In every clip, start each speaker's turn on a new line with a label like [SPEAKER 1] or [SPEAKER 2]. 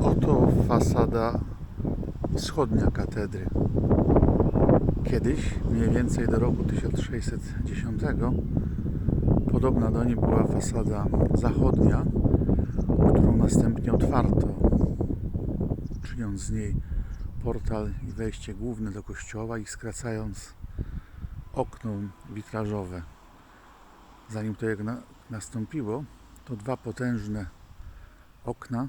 [SPEAKER 1] Oto fasada wschodnia katedry. Kiedyś, mniej więcej do roku 1610, podobna do niej była fasada zachodnia, którą następnie otwarto, czyniąc z niej portal i wejście główne do kościoła i skracając okno witrażowe. Zanim to jak na, nastąpiło, to dwa potężne okna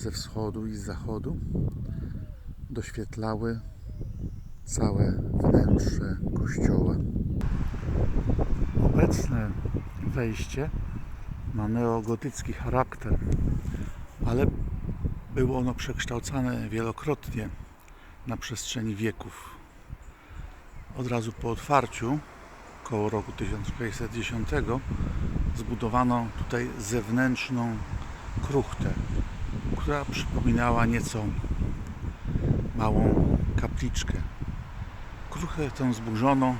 [SPEAKER 1] ze wschodu i z zachodu doświetlały całe wnętrze kościoła. Obecne wejście ma neogotycki charakter, ale było ono przekształcane wielokrotnie na przestrzeni wieków. Od razu po otwarciu, koło roku 1610, zbudowano tutaj zewnętrzną kruchtę, która przypominała nieco małą kapliczkę. Kruchę tę zburzono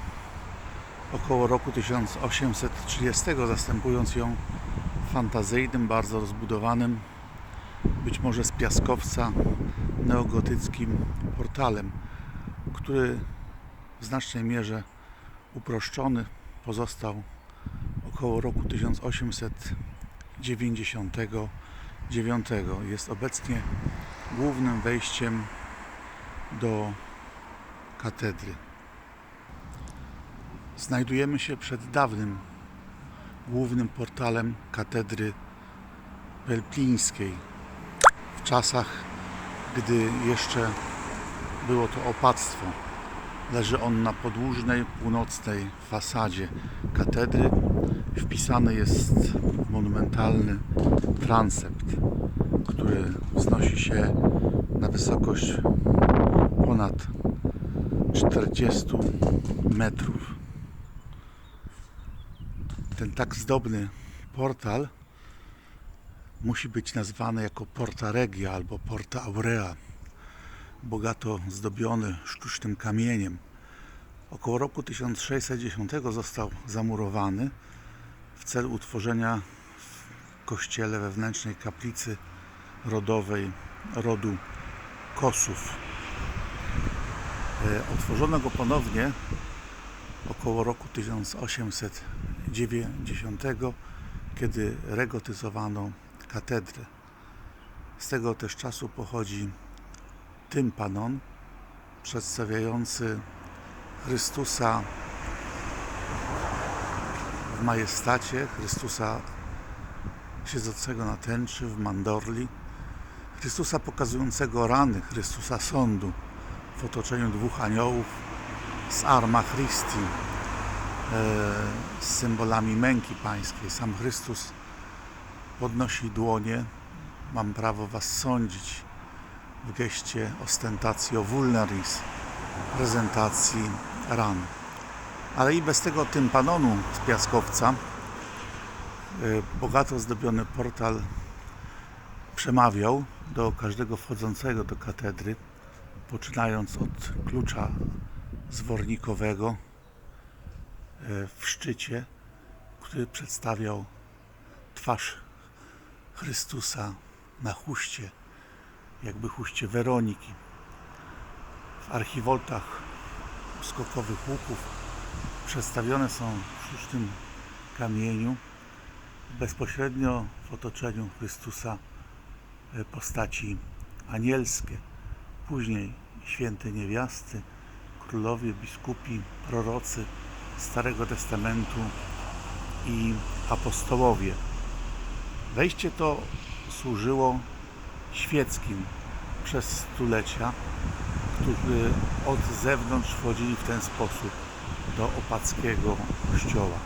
[SPEAKER 1] około roku 1830, zastępując ją fantazyjnym, bardzo rozbudowanym, być może z piaskowca, neogotyckim portalem, który w znacznej mierze uproszczony pozostał około roku 1899. Jest obecnie głównym wejściem do katedry. Znajdujemy się przed dawnym głównym portalem katedry pelplińskiej. W czasach, gdy jeszcze było to opactwo. Leży on na podłużnej, północnej fasadzie katedry. Wpisany jest monumentalny transept, który wznosi się na wysokość ponad 40 metrów. Ten tak zdobny portal musi być nazwany jako Porta Regia albo Porta Aurea bogato zdobiony sztucznym kamieniem. Około roku 1610 został zamurowany w celu utworzenia w kościele wewnętrznej kaplicy rodowej rodu Kosów. E, Otworzono go ponownie około roku 1890, kiedy regotyzowano katedrę. Z tego też czasu pochodzi tympanon przedstawiający Chrystusa w majestacie, Chrystusa siedzącego na tęczy w mandorli, Chrystusa pokazującego rany, Chrystusa sądu w otoczeniu dwóch aniołów z Arma Christi, e, z symbolami męki pańskiej. Sam Chrystus podnosi dłonie, mam prawo was sądzić w geście ostentatio vulneris, prezentacji ran. Ale i bez tego tympanonu z piaskowca y, bogato zdobiony portal przemawiał do każdego wchodzącego do katedry, poczynając od klucza zwornikowego y, w szczycie, który przedstawiał twarz Chrystusa na chuście jakby huście Weroniki. W archiwoltach skokowych łuków przedstawione są w sztucznym kamieniu bezpośrednio w otoczeniu Chrystusa e, postaci anielskie. Później święte niewiasty, królowie, biskupi, prorocy Starego Testamentu i apostołowie. Wejście to służyło świeckim przez stulecia, którzy od zewnątrz wchodzili w ten sposób do opackiego kościoła.